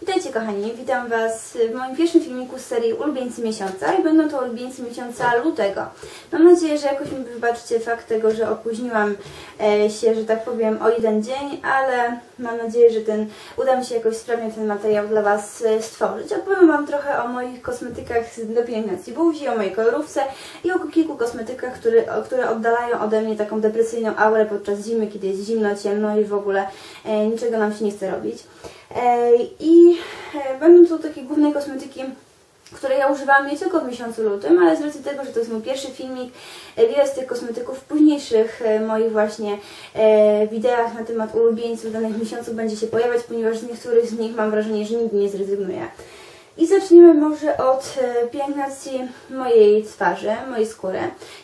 Witajcie kochani, witam Was w moim pierwszym filmiku z serii Ulubieńcy Miesiąca i będą to Ulubieńcy Miesiąca lutego. Mam nadzieję, że jakoś mi wybaczycie fakt tego, że opóźniłam e, się, że tak powiem, o jeden dzień, ale mam nadzieję, że ten uda mi się jakoś sprawnie ten materiał dla Was e, stworzyć. Opowiem Wam trochę o moich kosmetykach do pielęgnacji buzi, o mojej kolorówce i o kilku kosmetykach, które, które oddalają ode mnie taką depresyjną aurę podczas zimy, kiedy jest zimno, ciemno i w ogóle e, niczego nam się nie chce robić. E, I e, będą to takie główne kosmetyki, które ja używałam nie tylko w miesiącu lutym, ale z racji tego, że to jest mój pierwszy filmik, e, wiele z tych kosmetyków w późniejszych moich właśnie wideach na temat ulubieńców danych miesiąców będzie się pojawiać, ponieważ z niektórych z nich mam wrażenie, że nigdy nie zrezygnuję. I zacznijmy może od e, pielęgnacji mojej twarzy, mojej skóry.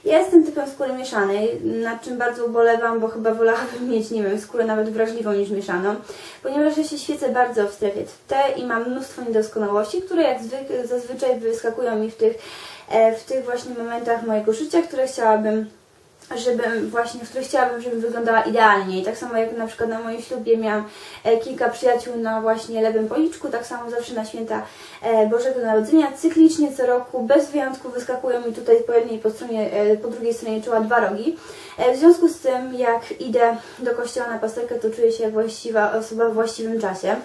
Ja jestem typem skóry mieszanej, nad czym bardzo ubolewam, bo chyba wolałabym mieć, nie wiem, skórę nawet wrażliwą niż mieszaną, ponieważ ja się świecę bardzo w strefie T i mam mnóstwo niedoskonałości, które jak zazwyczaj wyskakują mi w tych, e, w tych właśnie momentach mojego życia, które chciałabym żebym właśnie, w której chciałabym, żeby wyglądała idealnie. I tak samo jak na przykład na moim ślubie miałam e, kilka przyjaciół na właśnie lewym policzku, tak samo zawsze na święta e, Bożego Narodzenia. Cyklicznie co roku, bez wyjątku wyskakują mi tutaj po jednej po, stronie, e, po drugiej stronie czoła dwa rogi. W związku z tym, jak idę do kościoła na pasterkę, to czuję się właściwa osoba w właściwym czasie.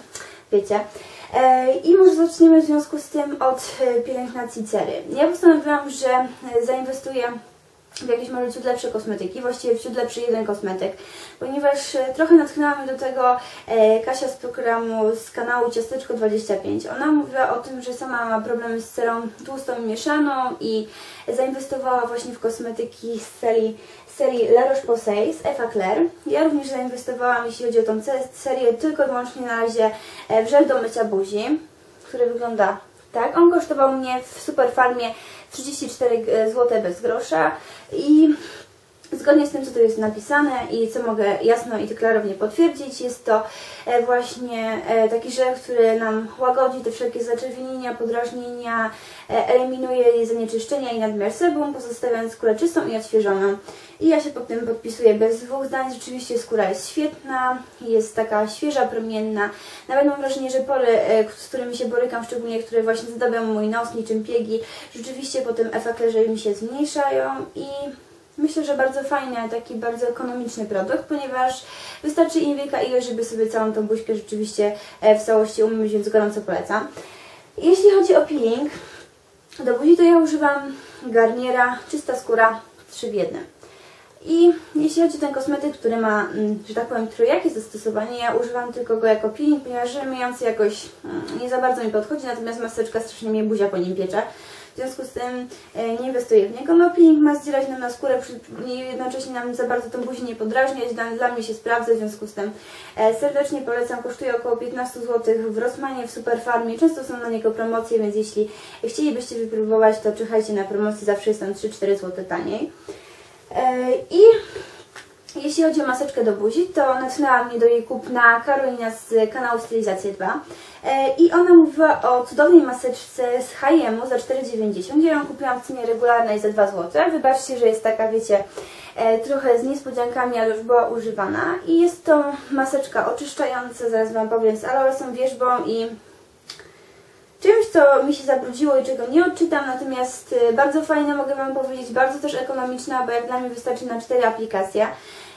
Wiecie. I może zaczniemy w związku z tym od pielęgnacji cery. Ja postanowiłam, że zainwestuję w jakieś może ciut lepsze kosmetyki, właściwie ciut lepszy jeden kosmetyk, ponieważ e, trochę natchnęła mnie do tego e, Kasia z programu z kanału Ciasteczko25. Ona mówiła o tym, że sama ma problemy z cerą tłustą i mieszaną i zainwestowała właśnie w kosmetyki z serii, z serii La Roche-Posay z Eva Claire. Ja również zainwestowałam, jeśli chodzi o tą serię, tylko i wyłącznie na razie e, w żel do mycia buzi, który wygląda tak. On kosztował mnie w Superfarmie 34 e, zł bez grosza i Zgodnie z tym, co tu jest napisane i co mogę jasno i klarownie potwierdzić, jest to e, właśnie e, taki żel, który nam łagodzi te wszelkie zaczerwienienia, podrażnienia, eliminuje jej zanieczyszczenia i nadmiar sebum, pozostawiając skórę czystą i odświeżoną. I ja się pod tym podpisuję bez dwóch zdań. Rzeczywiście skóra jest świetna, jest taka świeża, promienna. Nawet mam wrażenie, że pory, z którymi się borykam, szczególnie które właśnie zdobią mój nos niczym piegi, rzeczywiście po tym efekcie mi się zmniejszają i Myślę, że bardzo fajny, taki bardzo ekonomiczny produkt, ponieważ wystarczy niewielka ilość, żeby sobie całą tą buźkę rzeczywiście e, w całości umyć, więc gorąco polecam. Jeśli chodzi o peeling, do buzi to ja używam Garniera Czysta Skóra 3 w 1. I jeśli chodzi o ten kosmetyk, który ma, mm, że tak powiem, trojakie zastosowanie, ja używam tylko go jako peeling, ponieważ myjący jakoś mm, nie za bardzo mi podchodzi, natomiast maseczka strasznie mnie buzia po nim piecze. Związku z tym e, nie inwestuję w niego. No peeling ma zdzierać nam na skórę, jednocześnie nam za bardzo tą buzi nie podrażniać. Dla, dla mnie się sprawdza, w związku z tym e, serdecznie polecam. Kosztuje około 15 zł w Rossmanie, w Superfarmie. Często są na niego promocje, więc jeśli chcielibyście wypróbować, to czekajcie na promocję. Zawsze jest tam 3-4 zł taniej. E, I jeśli chodzi o maseczkę do buzi, to natknęła mnie do jej kupna Karolina z kanału Stylizacje 2 e, i ona mówiła o cudownej maseczce z H&M za 4,90. Ja ją kupiłam w cenie regularnej za 2 zł. Wybaczcie, że jest taka, wiecie, e, trochę z niespodziankami, ale już była używana i jest to maseczka oczyszczająca, zaraz Wam powiem, z aloesem, wierzbą i czymś, co mi się zabrudziło i czego nie odczytam, natomiast e, bardzo fajne mogę Wam powiedzieć, bardzo też ekonomiczna, bo jak dla mnie wystarczy na 4 aplikacje.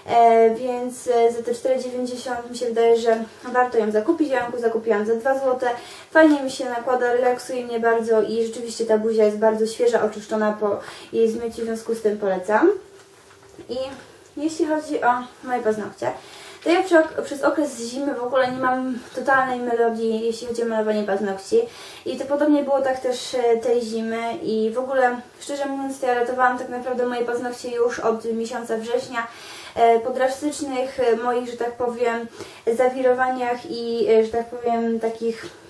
E, więc e, za te 4,90 mi się wydaje, że warto ją zakupić. Ja ją zakupiłam za 2 zł. Fajnie mi się nakłada, relaksuje mnie bardzo i rzeczywiście ta buzia jest bardzo świeża, oczyszczona po jej zmyciu, w związku z tym polecam. I jeśli chodzi o moje paznokcie, to ja przez okres zimy w ogóle nie mam totalnej melodii, jeśli chodzi o malowanie paznokci. I to podobnie było tak też e, tej zimy i w ogóle, szczerze mówiąc, ja ratowałam tak naprawdę moje paznokcie już od miesiąca września e, po drastycznych e, moich, że tak powiem, zawirowaniach i, że tak powiem, takich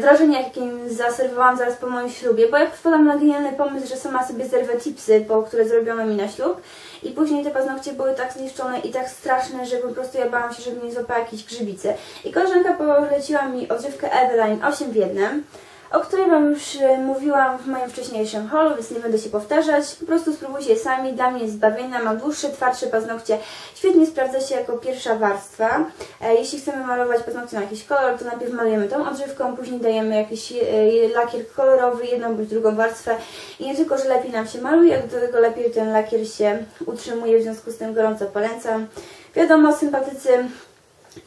wrażeniach, jakie zaserwowałam zaraz po moim ślubie, bo ja wpadłam na genialny pomysł, że sama sobie zerwę tipsy, po które zrobiono mi na ślub i później te paznokcie były tak zniszczone i tak straszne, że po prostu ja bałam się, żeby nie złapała jakiejś grzybicy. I koleżanka poleciła mi odżywkę Eveline 8 w 1. o której Wam już e, mówiłam w moim wcześniejszym holu, więc nie będę się powtarzać. Po prostu spróbujcie sami, dla mnie jest zbawienna, ma dłuższe, twardsze paznokcie. Świetnie sprawdza się jako pierwsza warstwa. E, jeśli chcemy malować paznokcie na jakiś kolor, to najpierw malujemy tą odżywką, później dajemy jakiś e, lakier kolorowy, jedną bądź drugą warstwę. I nie tylko, że lepiej nam się maluje, ale do tego lepiej ten lakier się utrzymuje, w związku z tym gorąco polecam. Wiadomo, sympatycy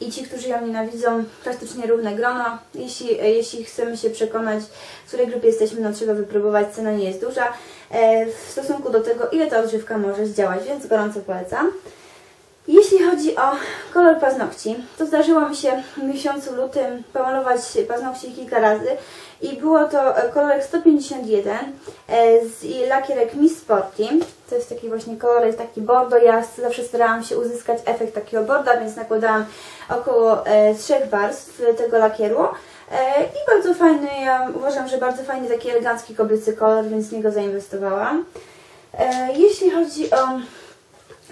i ci, którzy ją nienawidzą, praktycznie równe grono. Jeśli, jeśli chcemy się przekonać, w której grupie jesteśmy, no trzeba wypróbować, cena nie jest duża e, w stosunku do tego, ile ta odżywka może zdziałać, więc gorąco polecam. Jeśli chodzi o kolor paznokci, to zdarzyło mi się w miesiącu lutym pomalować paznokcie kilka razy i było to kolorek 151 e, z lakierek Miss Sporty. To jest taki właśnie kolorek, taki bordo. Ja zawsze starałam się uzyskać efekt takiego borda, więc nakładałam około e, trzech warstw tego lakieru. E, I bardzo fajny, ja uważam, że bardzo fajny taki elegancki kobiecy kolor, więc w niego zainwestowałam. Jeśli chodzi o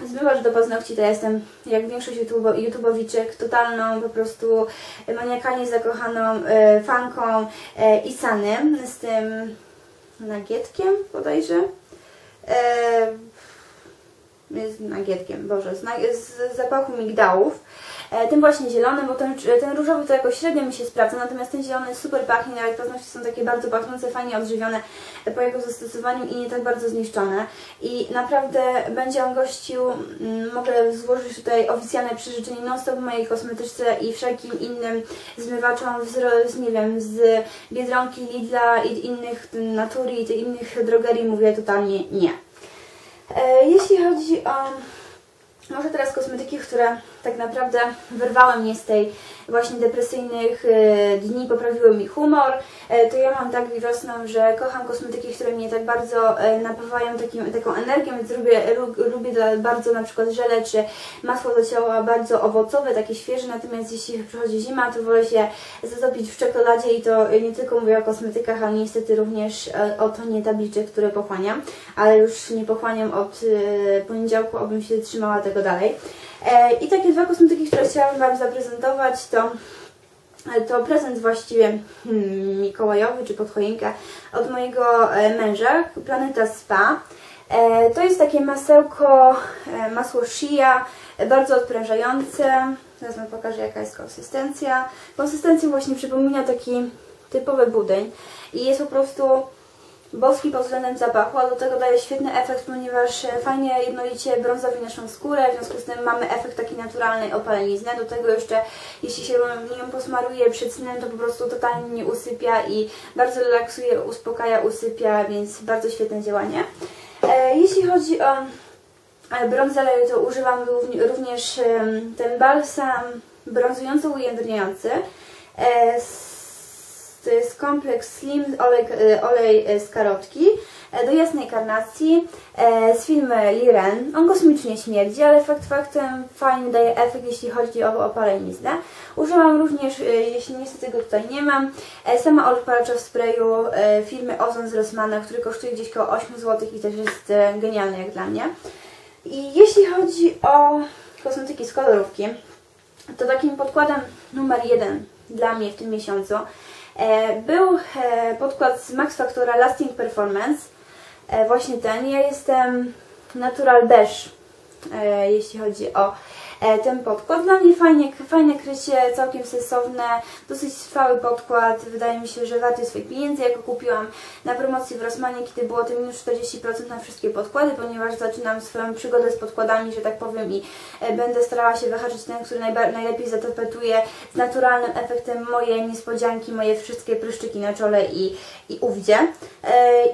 Zmywacz do paznokci to ja jestem, jak większość YouTube, YouTubowiczek, totalną po prostu maniakalnie zakochaną e, fanką e, Isany z tym nagietkiem bodajże. E, z nagietkiem, Boże, z, z zapachu migdałów. E, tym właśnie zielonym, bo ten, ten różowy to jakoś średnio mi się sprawdza, natomiast ten zielony super pachnie, nawet paznokcie są takie bardzo pachnące, fajnie odżywione po jego zastosowaniu i nie tak bardzo zniszczone. I naprawdę będzie on gościł, mm, mogę złożyć tutaj oficjalne przyrzeczenie non-stop mojej kosmetyczce i wszelkim innym zmywaczom z, z nie wiem, z Biedronki, Lidla i innych Natury i innych drogerii mówię totalnie nie. E, jeśli chodzi o może teraz kosmetyki, które tak naprawdę wyrwały mnie z tej właśnie depresyjnych e, dni, poprawiły mi humor, e, to ja mam tak wiosną, że kocham kosmetyki, które mnie tak bardzo e, napawają takim, taką energią, więc lubię, lubię bardzo na przykład żele czy masło do ciała bardzo owocowe, takie świeże, natomiast jeśli przychodzi zima, to wolę się zatopić w czekoladzie i to nie tylko mówię o kosmetykach, ale niestety również o tonie tabliczek, które pochłaniam, ale już nie pochłaniam od poniedziałku, abym się trzymała tego dalej. I takie dwa kosmetyki, które chciałam Wam zaprezentować, to to prezent właściwie hmm, mikołajowy czy pod choinkę od mojego e, męża, Planeta Spa. E, to jest takie masełko, e, masło Shia, bardzo odprężające. Teraz Wam pokażę jaka jest konsystencja. Konsystencja właśnie przypomina taki typowy budyń i jest po prostu boski pod względem zapachu, a do tego daje świetny efekt, ponieważ e, fajnie jednolicie brązowi naszą skórę, w związku z tym mamy efekt takiej naturalnej opalenizny. Do tego jeszcze, jeśli się nią posmaruje przed snem, to po prostu totalnie nie usypia i bardzo relaksuje, uspokaja, usypia, więc bardzo świetne działanie. E, jeśli chodzi o e, brązele, to używam również ten balsam brązująco ujędrniający to jest kompleks Slim olej, e, olej e, z karotki e, do jasnej karnacji z firmy Liren. On kosmicznie śmierdzi, ale fakt faktem fajnie daje efekt, jeśli chodzi o opaleniznę. Używam również, jeśli niestety go tutaj nie mam, sama odpalacza w sprayu firmy Ozon z Rossmana, który kosztuje gdzieś około 8 zł i też jest genialny jak dla mnie. I jeśli chodzi o kosmetyki z kolorówki, to takim podkładem numer jeden dla mnie w tym miesiącu był e, podkład z Max Factora Lasting Performance, e, właśnie ten. Ja jestem Natural Beige, jeśli chodzi o ten podkład. Dla mnie fajnie, fajne krycie, całkiem sensowne, dosyć trwały podkład. Wydaje mi się, że warty swoich pieniędzy. Ja go kupiłam na promocji w Rossmanie, kiedy było to minus 40% na wszystkie podkłady, ponieważ zaczynam swoją przygodę z podkładami, że tak powiem i będę starała się wyhaczyć ten, który najlepiej zatapetuje z naturalnym efektem moje niespodzianki, moje wszystkie pryszczyki na czole i, i ówdzie.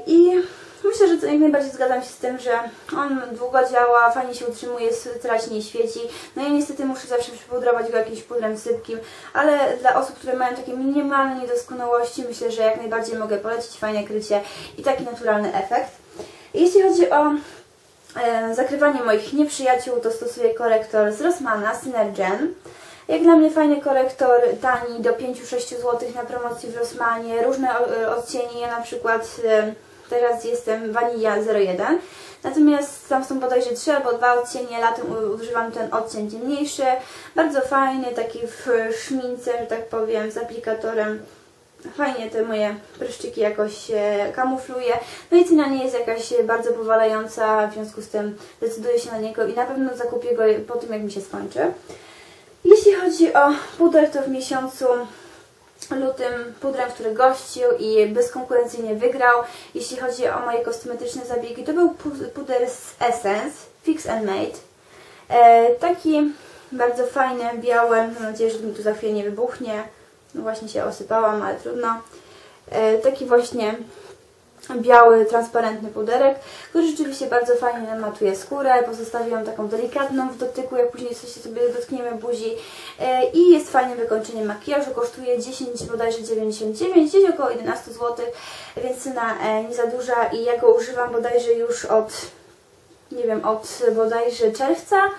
I Myślę, że jak najbardziej zgadzam się z tym, że on długo działa, fajnie się utrzymuje, strać nie świeci. No ja niestety muszę zawsze przypudrować go jakimś pudrem sypkim, ale dla osób, które mają takie minimalne niedoskonałości, myślę, że jak najbardziej mogę polecić fajne krycie i taki naturalny efekt. Jeśli chodzi o e, zakrywanie moich nieprzyjaciół, to stosuję korektor z Rossmana, Synergen. Jak dla mnie fajny korektor, tani, do 5-6 zł na promocji w Rossmanie, różne e, odcienie, ja na przykład... E, Teraz jestem Vanilla 01. Natomiast tam są bodajże 3 albo 2 odcienie, latem używam ten odcień ciemniejszy. Bardzo fajny, taki w szmince, że tak powiem, z aplikatorem. fajnie te moje pryszczyki jakoś e, kamufluje. No i cena nie jest jakaś bardzo powalająca, w związku z tym decyduję się na niego i na pewno zakupię go po tym, jak mi się skończy. Jeśli chodzi o puder, to w miesiącu lutym pudrem, który gościł i bezkonkurencyjnie wygrał. Jeśli chodzi o moje kosmetyczne zabiegi, to był puder z Essence Fix and Made. E, taki bardzo fajny, biały, mam nadzieję, że mi tu za chwilę nie wybuchnie. No właśnie się osypałam, ale trudno. E, taki właśnie biały, transparentny puderek, który rzeczywiście bardzo fajnie matuje skórę, pozostawiłam taką delikatną w dotyku, jak później sobie dotkniemy buzi. E, i jest fajnym wykończeniem makijażu, kosztuje 10 bodajże 99, gdzieś około 11 zł, więc cena e, nie za duża i ja go używam bodajże już od, nie wiem, od bodajże czerwca.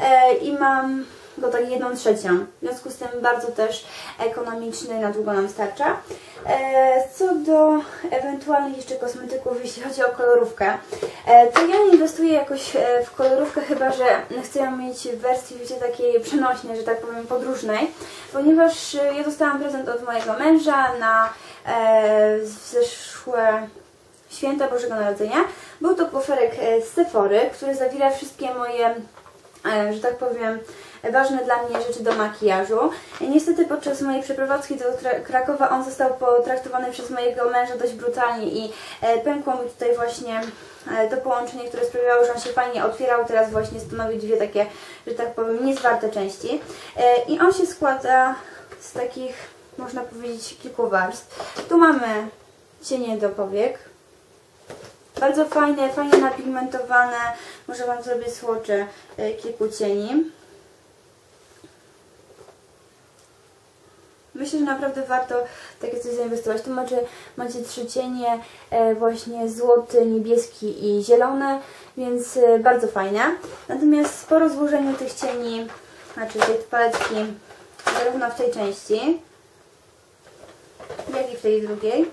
E, i mam tak jedną trzecią. W związku z tym bardzo też ekonomiczny, na długo nam starcza. E, co do ewentualnych jeszcze kosmetyków, jeśli chodzi o kolorówkę, e, to ja nie inwestuję jakoś e, w kolorówkę, chyba że chcę ją mieć w wersji wiecie, takiej przenośnej, że tak powiem podróżnej, ponieważ ja dostałam prezent od mojego męża na zeszłe święta Bożego Narodzenia. Był to kuferek z Sephory, który zawiera wszystkie moje, że tak powiem, ważne dla mnie rzeczy do makijażu. Niestety podczas mojej przeprowadzki do Krakowa on został potraktowany przez mojego męża dość brutalnie i e, pękło mi tutaj właśnie e, to połączenie, które sprawiało, że on się fajnie otwierał, teraz właśnie stanowi dwie takie, że tak powiem, niezwarte części. E, I on się składa z takich, można powiedzieć, kilku warstw. Tu mamy cienie do powiek, bardzo fajne, fajnie napigmentowane. Może Wam zrobię słocze kilku cieni. Myślę, że naprawdę warto takie coś zainwestować. Tu macie, macie trzy cienie, e, właśnie złoty, niebieski i zielone, więc e, bardzo fajne. Natomiast po rozłożeniu tych cieni, znaczy tej paletki, zarówno w tej części, jak i w tej drugiej,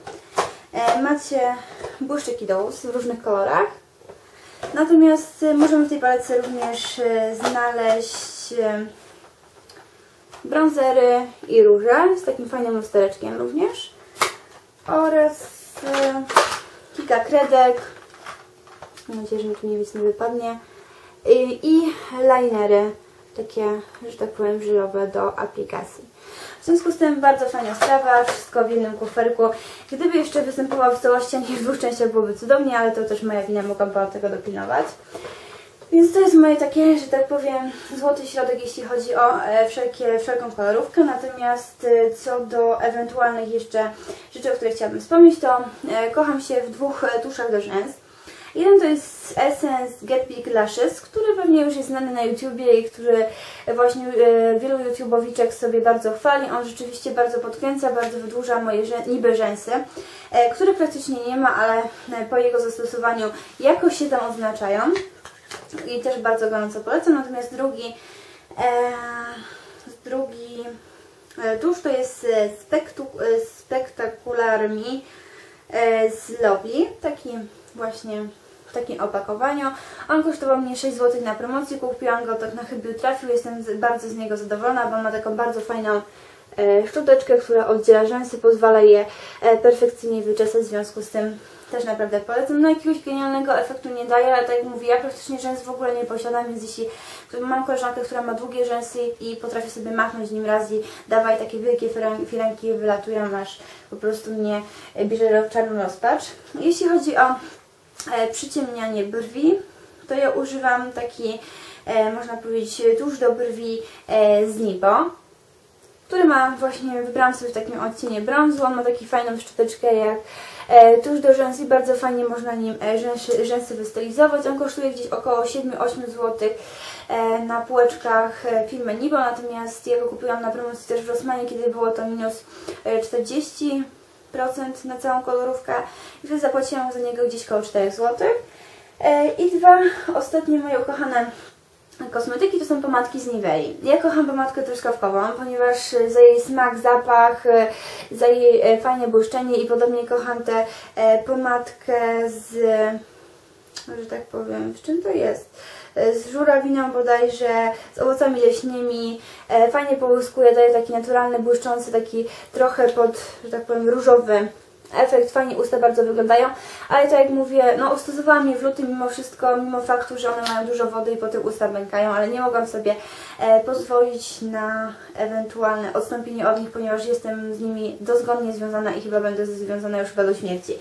e, macie błyszczyki do ust w różnych kolorach. Natomiast możemy w tej paletce również znaleźć bronzery i róże z takim fajnym lustereczkiem również oraz e, kilka kredek mam nadzieję, że mi tu nic nie wypadnie i, linery takie, że tak powiem, żylowe do aplikacji. W związku z tym bardzo fajna sprawa, wszystko w jednym kuferku. Gdyby jeszcze występował w całości, a nie w dwóch częściach byłoby cudownie, ale to też moja wina, mogłam tego dopilnować. Więc to jest moje takie, że tak powiem, złoty środek, jeśli chodzi o e, wszelkie, wszelką kolorówkę. Natomiast e, co do ewentualnych jeszcze rzeczy, o których chciałabym wspomnieć, to e, kocham się w dwóch tuszach do rzęs. Jeden to jest Essence Get Big Lashes, który pewnie już jest znany na YouTubie i który właśnie wielu YouTubowiczek sobie bardzo chwali. On rzeczywiście bardzo podkręca, bardzo wydłuża moje rzę niby rzęsy, które praktycznie nie ma, ale po jego zastosowaniu jakoś się tam odznaczają i też bardzo gorąco polecam. Natomiast drugi, e, drugi e, tusz to jest e, spektu, e, Spectacular Mi e, z Lovely. Taki właśnie w takim opakowaniu. On kosztował mnie 6 zł na promocji, kupiłam go tak na chybił trafił, jestem bardzo z niego zadowolona, bo ma taką bardzo fajną szczoteczkę, która oddziela rzęsy, pozwala je perfekcyjnie wyczesać, w związku z tym też naprawdę polecam. No jakiegoś genialnego efektu nie daje, ale tak jak mówię, ja praktycznie rzęs w ogóle nie posiadam, więc jeśli mam koleżankę, która ma długie rzęsy i potrafi sobie machnąć nim raz i dawaj takie wielkie firanki wylatują, aż po prostu mnie bierze czarną rozpacz. Jeśli chodzi o e, przyciemnianie brwi, to ja używam taki, e, można powiedzieć, tuż do brwi e, z Nibo który ma właśnie, wybrałam sobie w takim odcienie brązu, on ma taki fajną szczoteczkę jak tuż do rzęs i bardzo fajnie można nim e, rzęsy, rzęsy wystylizować. On kosztuje gdzieś około 7-8 zł e, na półeczkach e, firmy Nibo, natomiast ja go kupiłam na promocji też w Rosmanie, kiedy było to minus 40% e, na całą kolorówkę i zapłaciłam za niego gdzieś około 4 zł. E, I dwa ostatnie moje ukochane Kosmetyki to są pomadki z Nivei. Ja kocham pomadkę truskawkową, ponieważ za jej smak, zapach, za jej e, fajne błyszczenie i podobnie kocham tę e, pomadkę z, że tak powiem, z czym to jest? e, z żurawiną bodajże, z owocami leśnymi. E, fajnie połyskuje, daje taki naturalny, błyszczący, taki trochę pod, że tak powiem, różowy efekt, fajnie usta bardzo wyglądają, ale tak jak mówię, no ustosowałam je w lutym mimo wszystko, mimo faktu, że one mają dużo wody i potem usta pękają, ale nie mogłam sobie e, pozwolić na ewentualne odstąpienie od nich, ponieważ jestem z nimi dozgodnie związana i chyba będę związana już chyba do śmierci.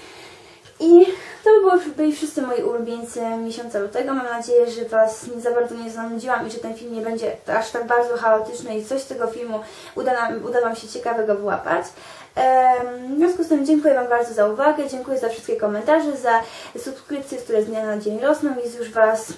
I to by byli wszyscy moi ulubieńcy miesiąca lutego. Mam nadzieję, że Was nie za bardzo nie zanudziłam i że ten film nie będzie aż tak bardzo chaotyczny i coś z tego filmu uda, nam, uda Wam się ciekawego wyłapać. W związku z tym dziękuję Wam bardzo za uwagę, dziękuję za wszystkie komentarze, za subskrypcje, które z dnia na dzień rosną. Jest już Was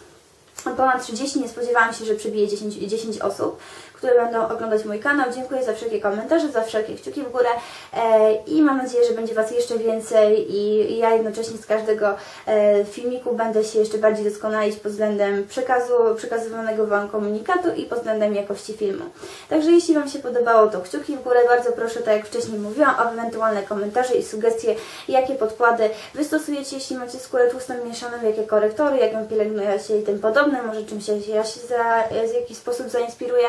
ponad 30, nie spodziewałam się, że przebije 10, 10 osób, które będą oglądać mój kanał. Dziękuję za wszelkie komentarze, za wszelkie kciuki w górę e, i mam nadzieję, że będzie Was jeszcze więcej i, ja jednocześnie z każdego e, filmiku będę się jeszcze bardziej doskonalić pod względem przekazu, przekazywanego Wam komunikatu i pod względem jakości filmu. Także jeśli Wam się podobało, to kciuki w górę. Bardzo proszę, tak jak wcześniej mówiłam, o ewentualne komentarze i sugestie, jakie podkłady wystosujecie, jeśli macie skórę tłustą mieszaną, jakie korektory, jak ją pielęgnujecie i tym podobne. Może czymś ja się za, w jakiś sposób zainspiruję.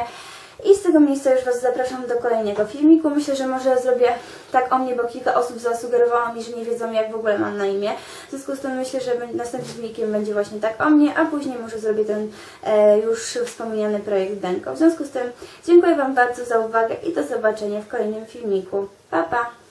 I z tego miejsca już Was zapraszam do kolejnego filmiku. Myślę, że może zrobię tak o mnie, bo kilka osób zasugerowało mi, że nie wiedzą jak w ogóle mam na imię. W związku z tym myślę, że następnym filmikiem będzie właśnie tak o mnie, a później może zrobię ten e, już wspomniany projekt Denko. W związku z tym dziękuję Wam bardzo za uwagę i do zobaczenia w kolejnym filmiku. Pa, pa!